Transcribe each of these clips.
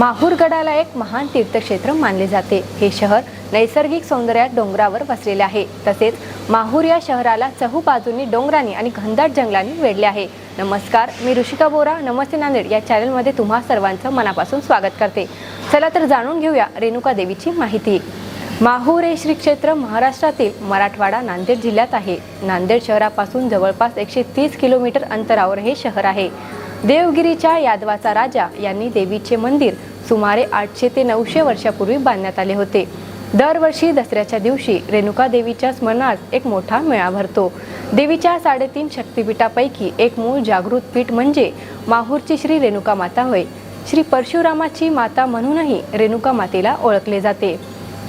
माहूरगडाला एक महान तीर्थक्षेत्र मानले जाते. हे शहर नैसर्गिक सौंदर्यात डोंगरावर वसलेले आहे. तसेच माहूर या शहराला चहूबाजूंनी डोंगरांनी आणि घनदाट जंगलांनी वेढले आहे. नमस्कार मी ऋषिका बोरा नमस्ते नांदेड या चॅनलमध्ये तुम्हा सर्वांचं मनापासून स्वागत करते. चला तर जाणून घेऊया रेणुका देवीची माहिती. माहूर हे श्री क्षेत्र महाराष्ट्रातील मराठवाडा नांदेड जिल्ह्यात आहे. नांदेड शहरापासून जवळपास एकशे तीस किलोमीटर अंतरावर हे शहर आहे. देवगिरीच्या यादवाचा राजा यांनी देवीचे मंदिर सुमारे आठशे ते नऊशे वर्षापूर्वी बांधण्यात आले होते. दरवर्षी दसऱ्याच्या दिवशी रेणुका देवीच्या स्मरणार्थ एक मोठा मेळा भरतो. देवीच्या साडेतीन शक्तिपीठापैकी एक मूळ जागृत पीठ म्हणजे माहूरची श्री रेणुका माता होय. श्री परशुरामाची माता म्हणूनही रेणुका मातेला ओळखले जाते.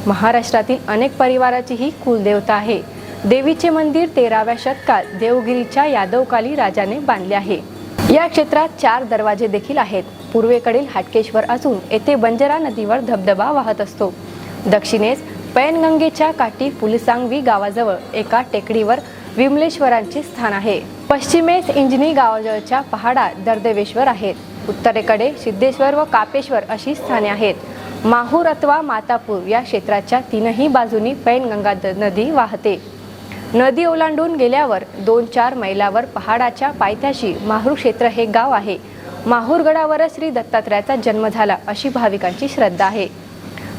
महाराष्ट्रातील अनेक परिवाराची ही कुलदेवता आहे. देवीचे मंदिर तेराव्या शतकात देवगिरीच्या यादवकाली राजाने बांधले आहे. या क्षेत्रात चार दरवाजे देखील आहेत. पूर्वेकडील हाटकेश्वर असून येथे बंजरा नदीवर धबधबा वाहत असतो. दक्षिणेस पैनगंगेच्या काठी पुलिसांगवी गावाजवळ एका टेकडीवर विमलेश्वरांचे स्थान आहे. पश्चिमेस इंजनी गावाजवळच्या पहाडात दर्दवेश्वर आहेत. उत्तरेकडे सिद्धेश्वर व कापेश्वर अशी स्थाने आहेत. माहूर अथवा मातापूर या क्षेत्राच्या तीनही बाजूनी पैनगंगा द- नदी वाहते. नदी ओलांडून गेल्यावर दोन चार मैलावर पहाडाच्या पायथ्याशी माहूर क्षेत्र हे गाव आहे. माहूरगडावरच श्री दत्तात्रयाचा जन्म झाला अशी भाविकांची श्रद्धा आहे.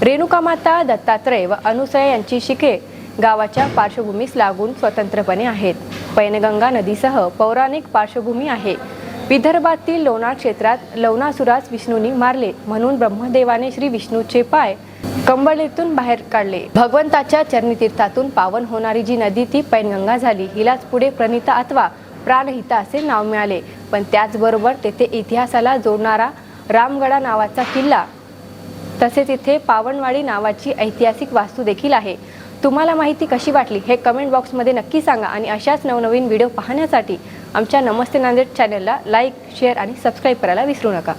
रेणुका माता दत्तात्रय व अनुसया यांची शिखे गावाच्या पार्श्वभूमीस लागून स्वतंत्रपणे आहेत. पैनगंगा नदीसह पौराणिक पार्श्वभूमी आहे. विदर्भातील लोणार क्षेत्रात लवणासुरास विष्णूंनी मारले म्हणून ब्रह्मदेवाने श्री विष्णूचे पाय कंबळीतून बाहेर काढले. भगवंताच्या चरणतीर्थातून पावन होणारी जी नदी ती पैनगंगा झाली. हिलाच पुढे प्रणिता अथवा प्राणहिता असे नाव मिळाले. पण त्याचबरोबर तेथे इतिहासाला जोडणारा रामगडा नावाचा किल्ला तसेच इथे पावनवाडी नावाची ऐतिहासिक वास्तू देखील आहे. तुम्हाला माहिती कशी वाटली हे कमेंट बॉक्समध्ये नक्की सांगा आणि अशाच नवनवीन व्हिडिओ पाहण्यासाठी आमच्या नमस्ते नांदेड चॅनलला लाईक शेअर आणि सबस्क्राईब करायला विसरू नका.